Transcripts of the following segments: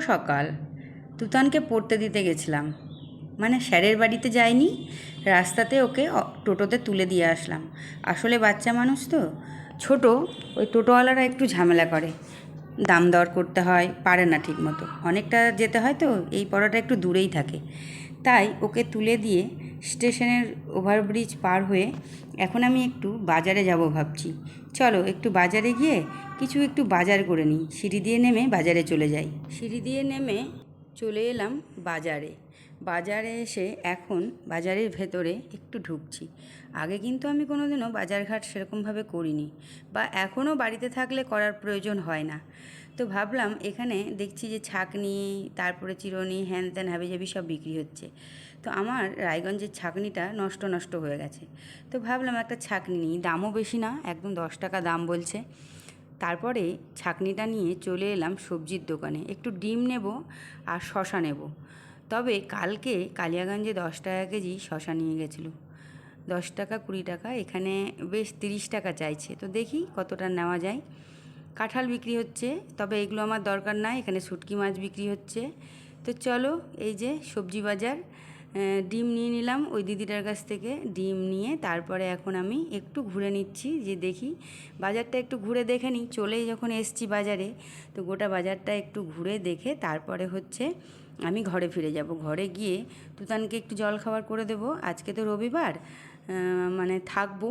সকাল। তুতানকে পড়তে দিতে গেছিলাম। মানে স্যারের বাড়িতে যাইনি, রাস্তাতে ওকে টোটোতে তুলে দিয়ে আসলাম। আসলে বাচ্চা মানুষ তো, ছোট, ওই টোটোওয়ালারা একটু ঝামেলা করে। দাম দর করতে হয়, পারে না ঠিক মতো অনেকটা যেতে হয় তো, এই পড়াটা একটু দূরেই থাকে। তাই ওকে তুলে দিয়ে স্টেশনের ওভারব্রিজ পার হয়ে এখন আমি একটু বাজারে যাব ভাবছি। চলো একটু বাজারে গিয়ে কিছু একটু বাজার করে নিই। সিঁড়ি দিয়ে নেমে বাজারে চলে যাই। সিঁড়ি দিয়ে নেমে চলে এলাম বাজারে। বাজারে এসে এখন বাজারের ভেতরে একটু ঢুকছি। আগে কিন্তু আমি কোনোদিনও বাজারঘাট সেরকমভাবে করিনি বা এখনও বাড়িতে থাকলে করার প্রয়োজন হয় না। তো ভাবলাম এখানে দেখছি যে ছাকনি, তারপরে চিরনি, হ্যান ত্যান হাবিজাবি সব বিক্রি হচ্ছে। তো আমার রায়গঞ্জের ছাকনিটা নষ্ট নষ্ট হয়ে গেছে। তো ভাবলাম একটা ছাকনি নিই। দামও বেশি না, একদম দশ টাকা দাম বলছে। তারপরে ছাকনিটা নিয়ে চলে এলাম সবজির দোকানে। একটু ডিম নেব আর শশা নেব। তবে কালকে কালিয়াগঞ্জে দশ টাকা কেজি শশা নিয়ে গেছিল। দশ টাকা কুড়ি টাকা, এখানে বেশ তিরিশ টাকা চাইছে। তো দেখি কতটা নেওয়া যায়। কাঁঠাল বিক্রি হচ্ছে, তবে এগুলো আমার দরকার নাই, এখানে শুটকি মাছ বিক্রি হচ্ছে। তো চলো এই যে সবজি বাজার ডিম নিয়ে নিলাম ওই দিদিটার কাছ থেকে, ডিম নিয়ে তারপরে এখন আমি একটু ঘুরে নিচ্ছি, যে দেখি বাজারটা একটু ঘুরে দেখে নিই। চলেই যখন এসছি বাজারে, তো গোটা বাজারটা একটু ঘুরে দেখে তারপরে হচ্ছে আমি ঘরে ফিরে যাব। ঘরে গিয়ে তুতানকে একটু জল খাবার করে দেবো। আজকে তো রবিবার মানে থাকব।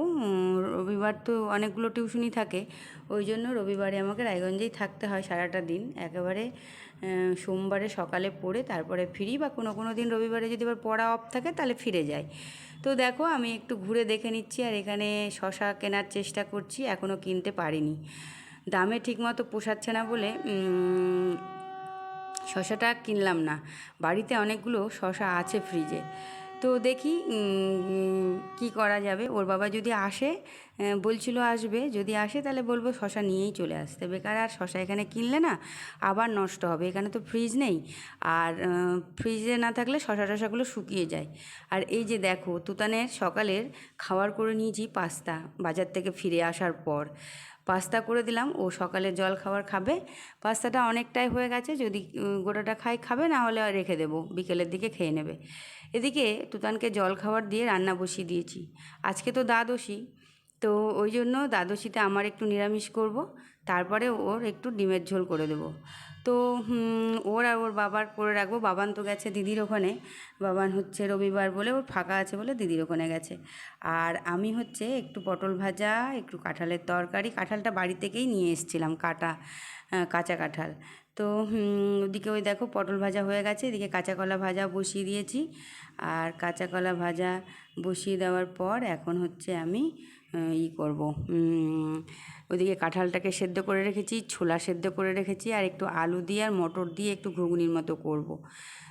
রবিবার তো অনেকগুলো টিউশনই থাকে। ওই জন্য রবিবারে আমাকে রায়গঞ্জেই থাকতে হয় সারাটা দিন। একেবারে সোমবারে সকালে পড়ে তারপরে ফিরি বা কোনো কোনো দিন রবিবারে যদি আবার পড়া অফ থাকে তাহলে ফিরে যাই। তো দেখো আমি একটু ঘুরে দেখে নিচ্ছি আর এখানে শশা কেনার চেষ্টা করছি এখনও কিনতে পারিনি। দামে ঠিকমতো পোষাচ্ছে না বলে শশাটা কিনলাম না। বাড়িতে অনেকগুলো শশা আছে ফ্রিজে তো দেখি কি করা যাবে। ওর বাবা যদি আসে বলছিল আসবে। যদি আসে তাহলে বলব শশা নিয়েই চলে আসতে। বেকার আর শশা এখানে কিনলে না আবার নষ্ট হবে। এখানে তো ফ্রিজ নেই। আর ফ্রিজে না থাকলে শশা টশাগুলো শুকিয়ে যায়। আর এই যে দেখো, তুতানের সকালের খাবার করে নিয়েছি পাস্তা বাজার থেকে ফিরে আসার পর। পাস্তা করে দিলাম, ও সকালে জল খাবার খাবে। পাস্তাটা অনেকটাই হয়ে গেছে, যদি গোটাটা খাই, খাবে, না হলে রেখে দেবো, বিকেলের দিকে খেয়ে নেবে। এদিকে তুতানকে জল খাবার দিয়ে রান্না বসিয়ে দিয়েছি। আজকে তো দ্বাদশী, তো ওই জন্য দ্বাদশীতে আমার একটু নিরামিষ করব, তারপরে ওর একটু ডিমের ঝোল করে দেবো। তো ওর আর ওর বাবার করে রাখব। বাবান তো গেছে দিদির ওখানে। বাবান হচ্ছে রবিবার বলে ওর ফাঁকা আছে বলে দিদির ওখানে গেছে। আর আমি হচ্ছে একটু পটল ভাজা, একটু কাঁঠালের তরকারি, কাঁঠালটা বাড়ি থেকেই নিয়ে এসেছিলাম, কাটা কাঁচা কাঁঠাল। তো ওদিকে ওই দেখো পটল ভাজা হয়ে গেছে, এদিকে কাঁচা কলা ভাজা বসিয়ে দিয়েছি। আর কাঁচা কলা ভাজা বসিয়ে দেওয়ার পর এখন হচ্ছে আমি ই করব ওদিকে কাঁঠালটাকে সেদ্ধ করে রেখেছি, ছোলা সেদ্ধ করে রেখেছি, আর একটু আলু দিয়ে আর মটর দিয়ে একটু ঘুগনির মতো করব।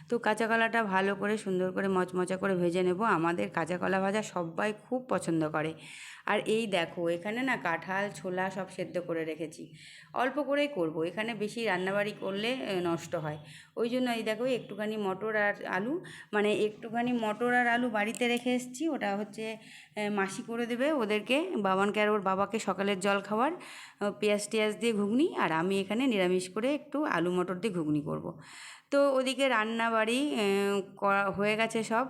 তো কাঁচা কলাটা ভালো করে সুন্দর করে মচমচা করে ভেজে নেব। আমাদের কাঁচা কলা ভাজা সবাই খুব পছন্দ করে। আর এই দেখো, এখানে না কাঁঠাল, ছোলা সব সেদ্ধ করে রেখেছি। অল্প করেই করব, এখানে বেশি রান্নাবাড়ি করলে নষ্ট হয়। ওই জন্য এই দেখো, একটুখানি মটর আর আলু মানে একটুখানি মটর আর আলু বাড়িতে রেখে এসেছি। ওটা হচ্ছে মাসি করে দেবে ওদেরকে। বাবানকে আর ওর বাবাকে সকালের জল খাওয়ার। আহ, পেঁয়াজ টেয়াজ দিয়ে ঘুগনি আর আমি এখানে নিরামিষ করে একটু আলু মটর দিয়ে ঘুগনি করব। তো ওদিকে রান্না বাড়ি করা হয়ে গেছে সব।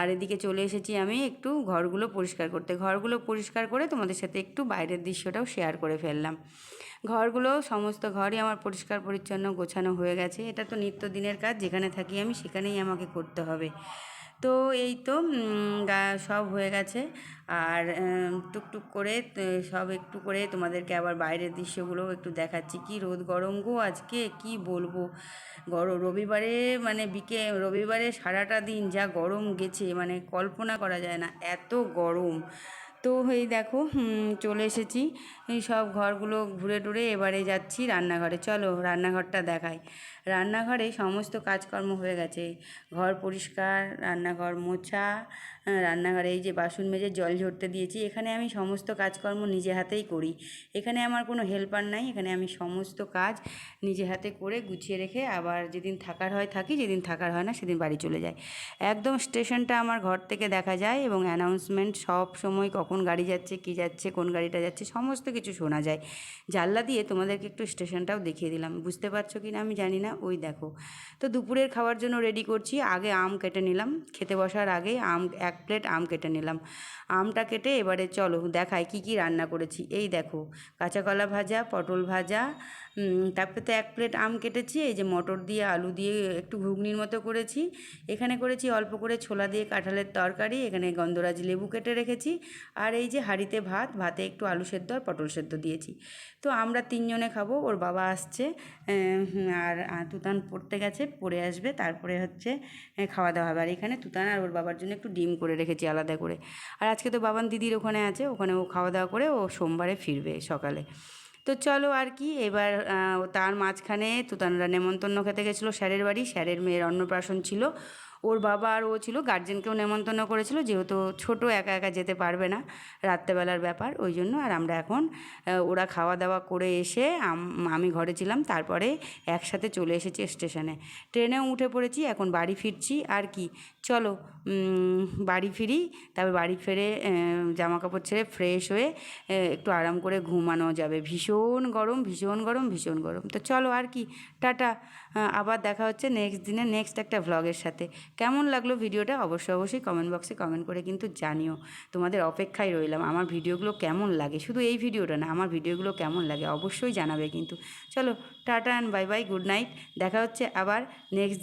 আর এদিকে চলে এসেছি আমি একটু ঘরগুলো পরিষ্কার করতে। ঘরগুলো পরিষ্কার করে তোমাদের সাথে একটু বাইরের দৃশ্যটাও শেয়ার করে ফেললাম। ঘরগুলো সমস্ত ঘরই আমার পরিষ্কার পরিচ্ছন্ন গোছানো হয়ে গেছে। এটা তো নিত্যদিনের কাজ যেখানে থাকি আমি সেখানেই আমাকে করতে হবে। তো এই তো সব হয়ে গেছে। আর টুকটুক করে সব একটু করে তোমাদেরকে আবার বাইরের দৃশ্যগুলো একটু দেখাচ্ছি। কি রোদ গরম গো আজকে? কি বলব? গরম রবিবারে মানে বিকে, রবিবারে সারাটা দিন যা গরম গেছে মানে কল্পনা করা যায় না, এত গরম। তো এই দেখো চলে এসেছি। সব ঘরগুলো ঘুরে টুরে এবারে যাচ্ছি রান্নাঘরে। চলো রান্নাঘরটা দেখাই। রান্নাঘরে সমস্ত কাজকর্ম হয়ে গেছে। ঘর পরিষ্কার, রান্নাঘর মোছা রান্নাঘরে এই যে বাসন মেজে জল ঝরতে দিয়েছি। এখানে আমি সমস্ত কাজকর্ম নিজে হাতেই করি। এখানে আমার কোনো হেল্পার নাই। এখানে আমি সমস্ত কাজ নিজে হাতে করে গুছিয়ে রেখে আবার যেদিন থাকার হয় থাকি, যেদিন থাকার হয় না সেদিন বাড়ি চলে যাই। একদম স্টেশনটা আমার ঘর থেকে দেখা যায় এবং অ্যানাউন্সমেন্ট সব সময় কখন গাড়ি যাচ্ছে, কী যাচ্ছে, কোন গাড়িটা যাচ্ছে, সমস্ত কিছু শোনা যায়। জানলা দিয়ে তোমাদেরকে একটু স্টেশনটাও দেখিয়ে দিলাম। বুঝতে পারছ কি না আমি জানি না? ওই দেখো। তো দুপুরের খাওয়ার জন্য রেডি করছি। আগে আম কেটে নিলাম। খেতে বসার আগে আম এক প্লেট আম কেটে নিলাম। আমটা কেটে এবারে চলো দেখাই কি কি রান্না করেছি। এই দেখো, কাঁচা কলা ভাজা, পটল ভাজা তারপরে তো এক প্লেট আম কেটেছি, এই যে মটর দিয়ে, আলু দিয়ে একটু ঘুগনির মতো করেছি। এখানে করেছি অল্প করে ছোলা দিয়ে কাঁঠালের তরকারি, এখানে গন্ধরাজ লেবু কেটে রেখেছি। আর এই যে হাঁড়িতে ভাত, ভাতে একটু আলু সেদ্ধ আর পটল সেদ্ধ দিয়েছি। তো আমরা তিনজনে খাব, ওর বাবা আসছে আর তুতান পড়তে গেছে, পড়ে আসবে, তারপরে হচ্ছে খাওয়া দাওয়া হবে। আর এখানে তুতান আর ওর বাবার জন্য একটু ডিম করে রেখেছি আলাদা করে। আর আজকে তো বাবান দিদির ওখানে আছে, ওখানে ও খাওয়া দাওয়া করে ও সোমবারে ফিরবে সকালে। তো চলো আর কি, এবার তার মাঝখানে তুতানরা নেমন্তন্ন খেতে গেছিল স্যারের বাড়ি, স্যারের মেয়ের অন্নপ্রাশন ছিল। ওর বাবা আর ও ছিল গার্জেনকেও নেমন্তন্ন করেছিল, যেহেতু ছোট, একা একা যেতে পারবে না, রাত্রেবেলার ব্যাপার, ওই জন্য। আর আমরা এখন ওরা খাওয়া দাওয়া করে এসে আমি ঘরে ছিলাম, তারপরে একসাথে চলে এসেছি স্টেশনে। ট্রেনেও উঠে পড়েছি, এখন বাড়ি ফিরছি, আর কি। চলো বাড়ি ফিরি, তারপর বাড়ি ফিরে জামা কাপড় ছেড়ে ফ্রেশ হয়ে একটু আরাম করে ঘুমানো যাবে। ভীষণ গরম ভীষণ গরম ভীষণ গরম। তো চলো আর কি, টাটা। আবার দেখা হচ্ছে নেক্সট দিনে নেক্সট একটা ভ্লগের সাথে। কেমন লাগল ভিডিওটা অবশ্যই অবশ্যই কমেন্ট বক্সে কমেন্ট করে কিন্তু জানিও। তোমাদের অপেক্ষায় রইলাম, আমার ভিডিওগুলো কেমন লাগে? শুধু এই ভিডিওটা না, আমার ভিডিওগুলো কেমন লাগে অবশ্যই জানাবে কিন্তু। চলো, tata and bye bye good night দেখা হচ্ছে আবার নেক্সট